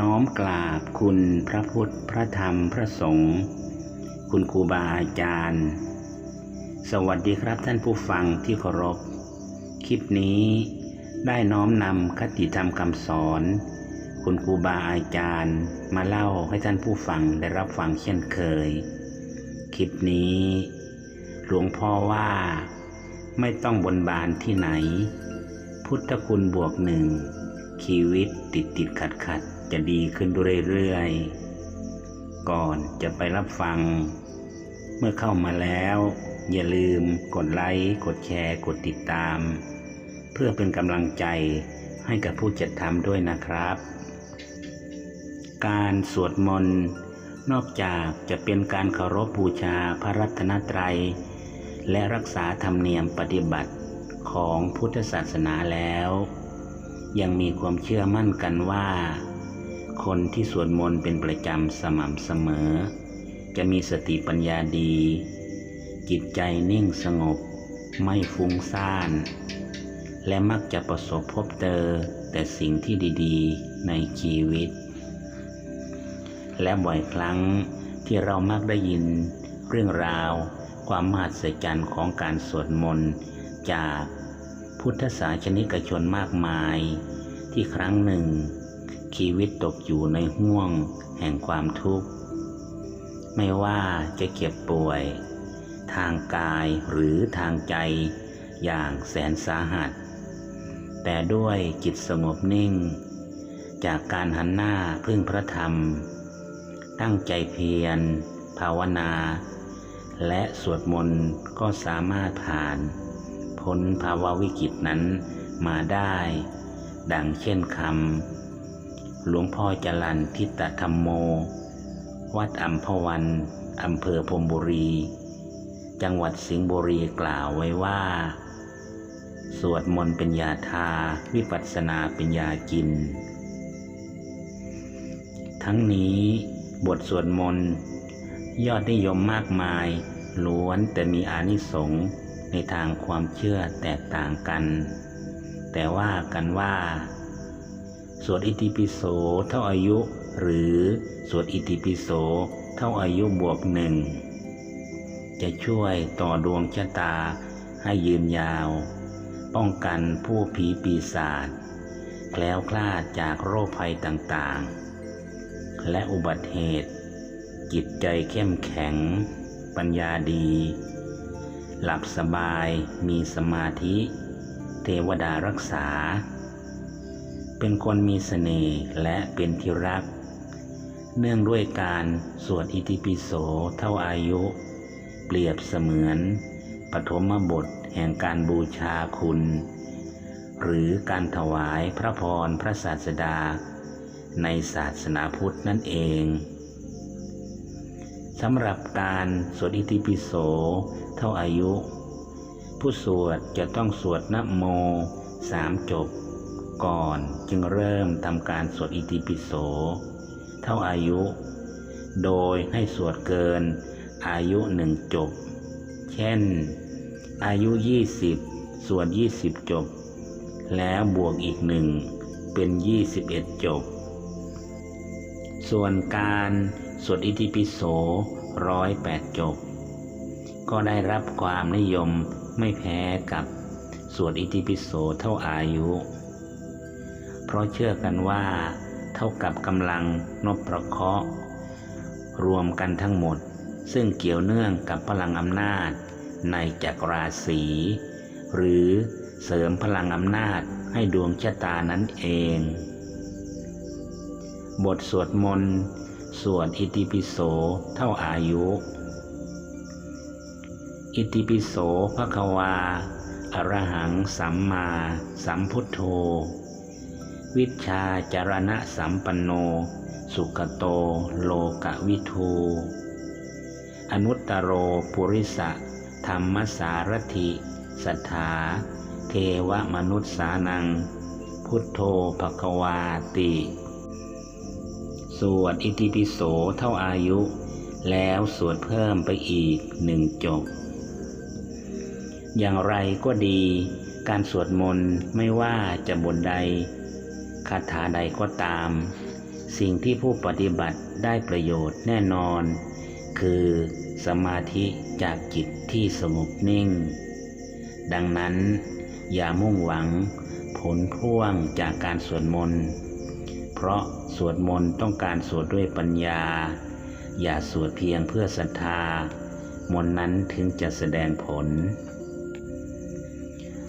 น้อมกราบคุณพระพุทธพระธรรมพระสงฆ์คุณครูบาอาจารย์ สวัสดีครับท่านผู้ฟังที่เคารพ คลิปนี้ได้น้อมนำคติธรรมคำสอน คุณครูบาอาจารย์มาเล่าให้ท่านผู้ฟังได้รับฟังเช่นเคย คลิปนี้ หลวงพ่อว่าไม่ต้องบนบานที่ไหน พุทธคุณบวกหนึ่งชีวิตติดติดขัดขัด จะดีขึ้นเรื่อยๆ ก่อนจะไปรับฟัง เมื่อเข้ามาแล้ว อย่าลืมกดไลค์กดแชร์ กดติดตาม เพื่อเป็นกำลังใจให้กับผู้จัดทำด้วยนะครับ การสวดมนต์นอกจากจะเป็นการเคารพบูชาพระรัตนตรัย และรักษาธรรมเนียมปฏิบัติของพุทธศาสนาแล้ว ยังมีความเชื่อมั่นกันว่า คนที่สวดมนต์เป็นประจำสม่ำเสมอ จะมีสติปัญญาดี จิตใจนิ่งสงบ ไม่ฟุ้งซ่าน และมักจะประสบพบเจอแต่สิ่งที่ดีๆในชีวิต และบ่อยครั้งที่เรามักได้ยินเรื่องราว ความมหัศจรรย์ของการสวดมนต์จากพุทธศาสนิกชนมากมาย ที่ครั้งหนึ่ง ชีวิตตกอยู่ในห่วงแห่งความทุกข์ ไม่ว่าจะเก็บป่วย ทางกายหรือทางใจอย่างแสนสาหัส แต่ด้วยจิตสงบนิ่ง จากการหันหน้าพึ่งพระธรรม ตั้งใจเพียร ภาวนา และสวดมนต์ก็สามารถผ่าน พ้นภาวะวิกฤตนั้นมาได้ ดังเช่นคำ หลวงพ่อจรันทิตธรรมโม วัดอัมพวันอำเภอพรมบุรี จังหวัดสิงห์บุรีกล่าวไว้ว่า สวดมนต์เป็นยาทา วิปัสสนาเป็นยากิน ทั้งนี้บทสวดมนต์ยอดนิยมมากมายล้วนแต่มีอานิสงส์ในทางความเชื่อแตกต่างกัน แต่ว่ากันว่า สวดอิติปิโสเท่าอายุ หรือสวดอิติปิโสเท่าอายุบวกหนึ่งจะช่วยต่อดวงชะตาให้ยืนยาว ป้องกันผู้ผีปีศาจแคล้วคลาดจากโรคภัยต่างๆ และอุบัติเหตุ จิตใจเข้มแข็ง ปัญญาดี หลับสบายมีสมาธิ เทวดารักษา เป็นคนมีเสน่ห์และเป็นที่รัก เนื่องด้วยการสวดอิติปิโสเท่าอายุ เปรียบเสมือน ปฐมบทแห่งการบูชาคุณ หรือการถวายพระพรพระศาสดา ในศาสนาพุทธนั่นเองสำหรับการสวดอิติปิโสเท่าอายุ ผู้สวดจะต้องสวดนะโมสามจบ ก่อนจึงเริ่มทำการสวดอิติปิโส เท่าอายุ โดยให้สวดเกินอายุหนึ่งจบ เช่น อายุ 20ส่วน20 จบ แล้วบวกอีกหนึ่งเป็น 21 จบ ส่วนการสวดอิติปิโสร้อยแปดจบ ก็ได้รับความนิยมไม่แพ้กับสวดอิติปิโสเท่าอายุ ราะเชื่อกันว่า เท่ากับกำลังนบประเคาะ รวมกันทั้งหมด ซึ่งเกี่ยวเนื่องกับพลังอำนาจ ในจักราศีหรือเสริมพลังอำนาจให้ดวงชะตานั้นเอง บทสวดมนต์สวดอิติปิโสเท่าอายุ อิติปิโสภะคะวาอรหังสัมมาสัมพุทโธ วิชาจารณะสัมปันโน สุขโตโลกวิทูอนุตตโรปุริสะธรรมสารถิสัทธาเทวมนุษย์สานัง พุทโธภควาติ สวดอิติปิโสเท่าอายุ แล้วสวดเพิ่มไปอีกหนึ่งจบ อย่างไรก็ดี การสวดมนต์ไม่ว่าจะบทใด คาถาใดก็ตาม สิ่งที่ผู้ปฏิบัติได้ประโยชน์แน่นอน คือสมาธิจากจิตที่สงบนิ่ง ดังนั้นอย่ามุ่งหวังผลพ่วงจากการสวดมนต์ เพราะสวดมนต์ต้องการสวดด้วยปัญญา อย่าสวดเพียงเพื่อศรัทธามนต์นั้นถึงจะแสดงผล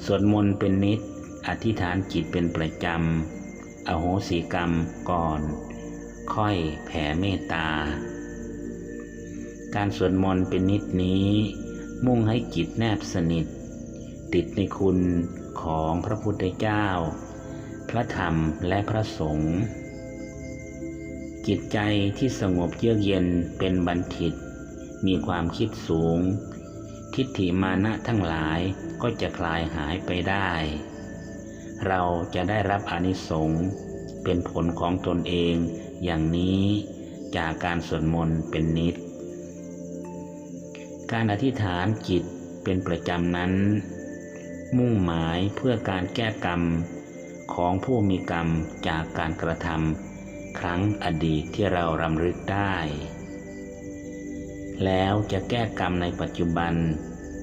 สวดมนต์เป็นนิด อธิษฐานจิตเป็นประจำ อโหสิกรรมก่อน ค่อยแผ่เมตตา การสวดมนต์เป็นนิดนี้ มุ่งให้จิตแนบสนิท ติดในคุณของพระพุทธเจ้า พระธรรมและพระสงฆ์จิตใจที่สงบเยือกเย็นเป็นบัณฑิต มีความคิดสูง ทิฏฐิมานะทั้งหลายก็จะคลายหายไปได้ เราจะได้รับอานิสงส์เป็นผลของตนเองอย่างนี้จากการสวดมนต์เป็นนิด การอธิษฐานจิตเป็นประจำนั้น มุ่งหมายเพื่อการแก้กรรมของผู้มีกรรมจากการกระทำครั้งอดีตที่เรารำลึกได้ แล้วจะแก้กรรมในปัจจุบัน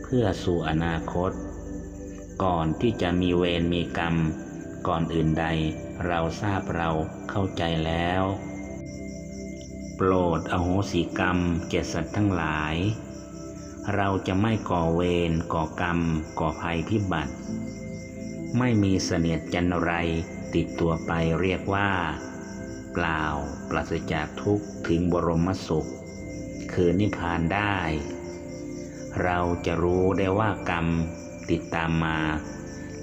เพื่อสู่อนาคต ก่อนที่จะมีเวรมีกรรม ก่อนอื่นใด เราทราบเราเข้าใจแล้ว โปรดอโหสิกรรมแก่สัตว์ทั้งหลาย เราจะไม่ก่อเวรก่อกรรม ก่อภัยพิบัติ ไม่มีเสนียดจันไรติดตัวไปเรียกว่า เปล่าปราศจากทุกข์ถึงบรมสุข คือนิพพานได้ เราจะรู้ได้ว่ากรรม ติดตามมา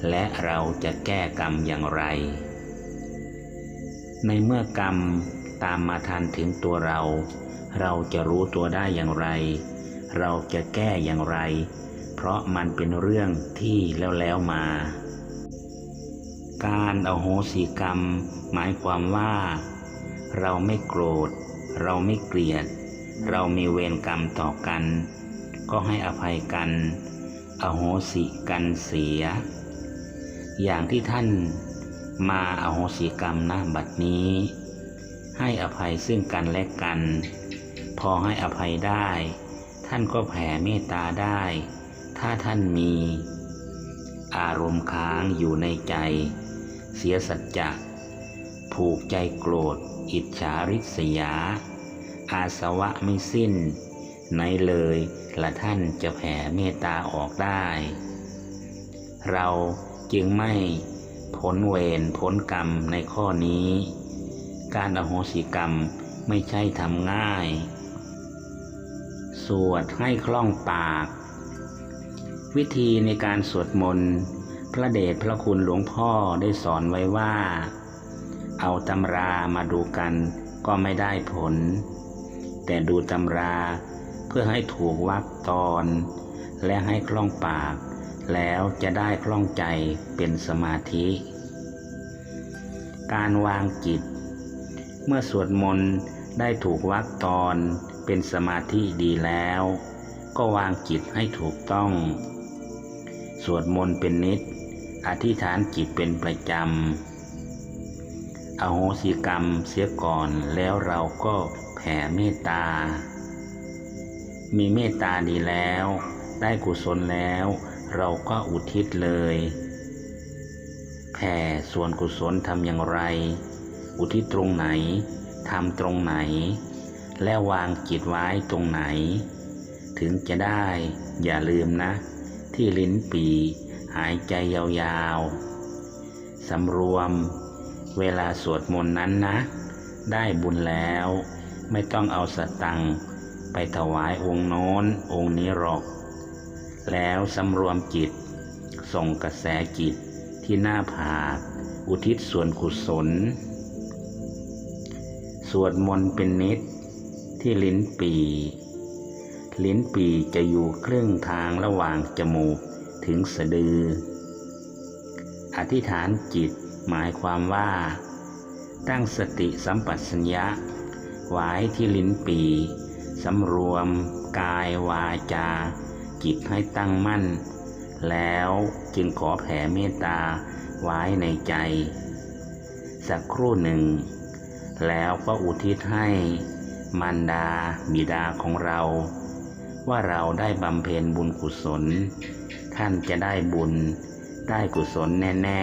และเราจะแก้กรรมอย่างไร ในเมื่อกรรมตามมาทันถึงตัวเรา เราจะรู้ตัวได้อย่างไร เราจะแก้อย่างไร เพราะมันเป็นเรื่องที่แล้วแล้วมา การเอาโหสิกรรม หมายความว่า เราไม่โกรธ เราไม่เกลียด เรามีเวรกรรมต่อกัน ก็ให้อภัยกัน อโหสิกันเสีย อย่างที่ท่านมาอโหสิกรรมนะบัดนี้ ให้อภัยซึ่งกันและกัน พอให้อภัยได้ ท่านก็แผ่เมตตาได้ ถ้าท่านมี อารมณ์ค้างอยู่ในใจ เสียสัจจะผูกใจโกรธ อิจฉาริษยา อาสวะไม่สิ้น ไหนเลยละท่านจะแผ่เมตตาออกได้ เราจึงไม่ผลเวรผลกรรมในข้อนี้ การอโหสิกรรมไม่ใช่ทำง่าย สวดให้คล่องปาก วิธีในการสวดมนต์พระเดชพระคุณหลวงพ่อได้สอนไว้ว่า เอาตำรามาดูกันก็ไม่ได้ผล แต่ดูตำรา เพื่อให้ถูกวรรคตอน และให้คล่องปาก แล้วจะได้คล่องใจเป็นสมาธิ การวางจิต เมื่อสวดมนต์ได้ถูกวรรคตอนเป็นสมาธิดีแล้ว ก็วางจิตให้ถูกต้อง สวดมนต์เป็นนิด อธิษฐานจิตเป็นประจำอโหสิกรรมเสียก่อนแล้วเราก็แผ่เมตตา มีเมตตาดีแล้ว ได้กุศลแล้ว เราก็อุทิศเลยแผ่ส่วนกุศลทำอย่างไร อุทิศตรงไหนทำตรงไหน และวางจิตไว้ตรงไหน ถึงจะได้อย่าลืมนะ ที่ลิ้นปีหายใจยาวๆสำรวม เวลาสวดมนต์นั้นนะ ได้บุญแล้ว ไม่ต้องเอาสตังค์ ไปถวายองค์โน้นองค์นี้หรอก แล้วสำรวมจิต ส่งกระแสจิตที่หน้าผากอุทิศส่วนกุศล สวดมนต์เป็นนิดที่ลิ้นปีลิ้นปีจะอยู่ครึ่งทางระหว่างจมูกถึงสะดือ อธิษฐานจิตหมายความว่า ตั้งสติสัมปชัญญะไว้ที่ลิ้นปี สำรวมกายวาจา จิตให้ตั้งมั่น แล้วจึงขอแผ่เมตตาไว้ในใจ สักครู่หนึ่ง แล้วก็อุทิศให้มารดาบิดาของเรา ว่าเราได้บำเพ็ญบุญกุศล ท่านจะได้บุญได้กุศลแน่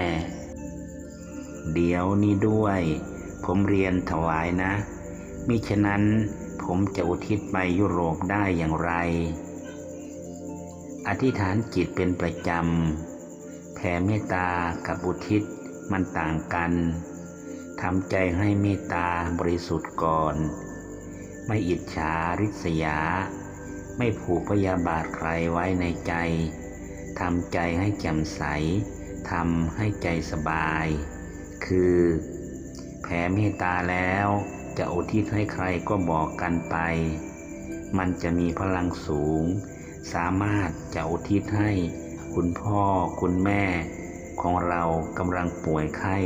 ๆ เดี๋ยวนี้ด้วย ผมเรียนถวายนะ มิฉะนั้น ผมจะอุทิศไปยุโรปได้อย่างไร อธิษฐานจิตเป็นประจำ แผ่เมตตากับอุทิศมันต่างกันทำใจให้เมตตาบริสุทธิ์ก่อน ไม่อิจฉาริษยา ไม่ผูกพยาบาทใครไว้ในใจทำใจให้แจ่มใสทำให้ใจสบาย คือ แผ่เมตตาแล้ว จะอุทิศให้ใครก็บอกกันไป มันจะมีพลังสูง สามารถจะอุทิศให้คุณพ่อคุณแม่ของเรากำลังป่วยไข้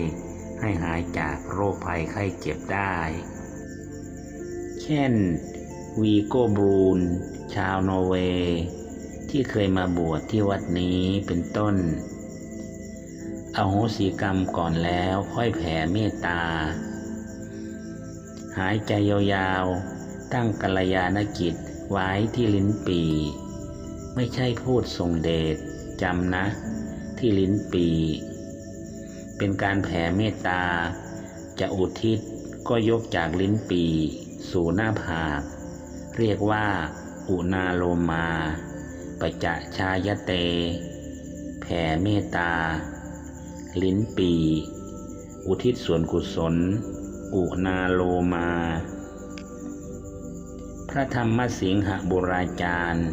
ให้หายจากโรคภัยไข้เจ็บได้ เช่นวีโกบรูน ชาวนอร์เวย์ที่เคยมาบวชที่วัดนี้เป็นต้นอาโหสีกรรมก่อนแล้วค่อยแผ่เมตตา หายใจยาวๆ ตั้งกัลยาณกิจไว้ที่ลิ้นปี ไม่ใช่พูดทรงเดชจำนะ ที่ลิ้นปี เป็นการแผ่เมตตา จะอุทิศก็ยกจากลิ้นปี สู่หน้าผากเรียกว่า อุณาโลมาปจะชายเต แผ่เมตตา ลิ้นปี อุทิศส่วนกุศล อุนาโลมา พระธรรมสิงหบุราจารย์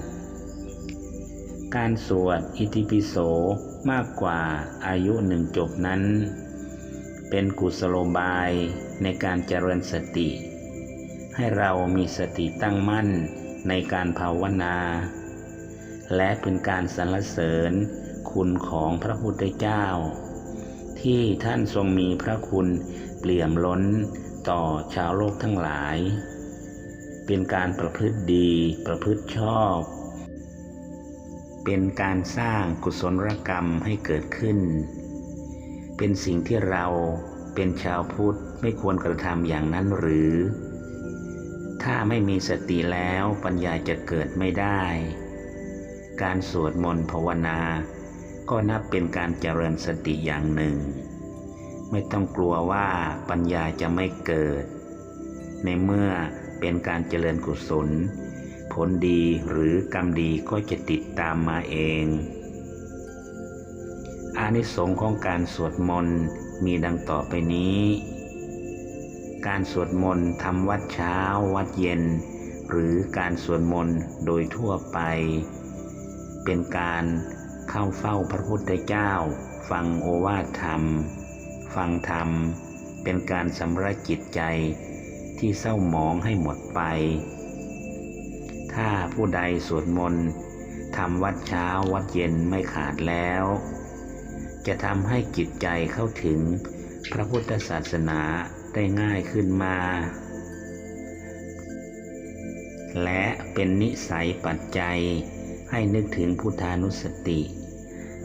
การสวดอิติปิโสมากกว่าอายุหนึ่งจบนั้น เป็นกุศโลบายในการเจริญสติ ให้เรามีสติตั้งมั่นในการภาวนา และเป็นการสรรเสริญคุณของพระพุทธเจ้า ที่ท่านทรงมีพระคุณเปลี่ยมล้นต่อชาวโลกทั้งหลาย เป็นการประพฤติดีประพฤติชอบ เป็นการสร้างกุศลกรรมให้เกิดขึ้น เป็นสิ่งที่เราเป็นชาวพุทธไม่ควรกระทำอย่างนั้นหรือ ถ้าไม่มีสติแล้วปัญญาจะเกิดไม่ได้ การสวดมนต์ภาวนา ก็นับเป็นการเจริญสติอย่างหนึ่ง ไม่ต้องกลัวว่าปัญญาจะไม่เกิด ในเมื่อเป็นการเจริญกุศล ผลดีหรือกรรมดีก็จะติดตามมาเอง อานิสงส์ของการสวดมนต์มีดังต่อไปนี้ การสวดมนต์ทำวัดเช้าวัดเย็น หรือการสวดมนต์โดยทั่วไป เป็นการ เข้าเฝ้าพระพุทธเจ้า ฟังโอวาทธรรม ฟังธรรม เป็นการสำระจิตใจที่เศร้าหมองให้หมดไป ถ้าผู้ใดสวดมนต์ทำวัดเช้าวัดเย็นไม่ขาดแล้ว จะทำให้จิตใจเข้าถึงพระพุทธศาสนาได้ง่ายขึ้นมา และเป็นนิสัยปัจจัย ให้นึกถึงพุทธานุสติ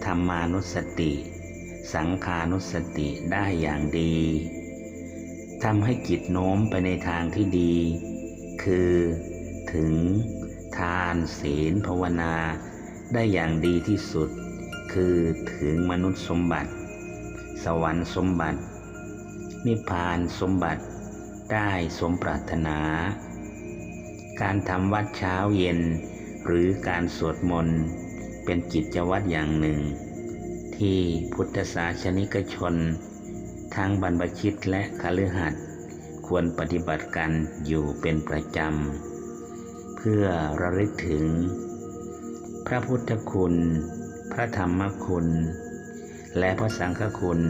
ธรรมานุสติ สังขานุสติได้อย่างดีทำให้จิตโน้มไปในทางที่ดี คือถึงทานศีลภาวนา ได้อย่างดีที่สุด คือถึงมนุษย์สมบัติ สวรรค์สมบัติ นิพพานสมบัติได้สมปรารถนา การทำวัดเช้าเย็น หรือการสวดมนต์เป็นกิจวัตรอย่างหนึ่ง ที่พุทธศาสนิกชน ทั้งบรรพชิตและคฤหัสถ์ควรปฏิบัติกันอยู่เป็นประจำ เพื่อระลึกถึง พระพุทธคุณ พระธรรมคุณ และพระสังฆคุณ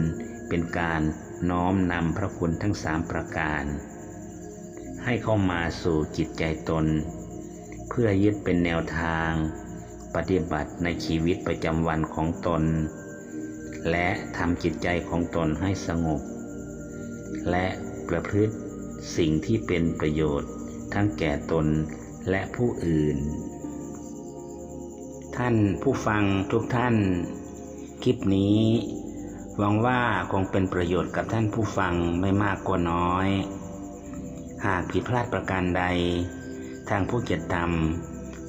เป็นการน้อมนำพระคุณทั้งสามประการ ให้เข้ามาสู่จิตใจตน พื่อยึดเป็นแนวทาง ปฏิบัติในชีวิตประจำวันของตน และทำจิตใจของตนให้สงบ และประพฤติสิ่งที่เป็นประโยชน์ทั้งแก่ตนและผู้อื่น ท่านผู้ฟังทุกท่าน คลิปนี้หวังว่าคงเป็นประโยชน์กับท่านผู้ฟังไม่มากก็น้อย หากผิดพลาดประการใด ทางผู้เกียรติธรรม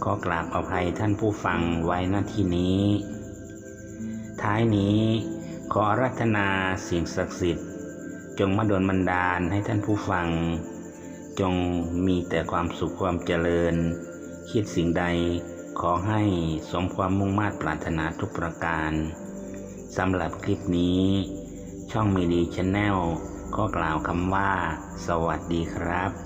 ขอกราบอภัยท่านผู้ฟังไว้ณที่นี้ ท้ายนี้ขอรัตนาสิ่งศักดิ์สิทธิ์ จงมาดลบันดาลให้ท่านผู้ฟัง จงมีแต่ความสุขความเจริญ คิดสิ่งใดขอให้สมความมุ่งมา่ปรารถนาทุกประการสำหรับคลิปนี้ ช่องมีดีชแนลก็กล่าวคำว่า สวัสดีครับ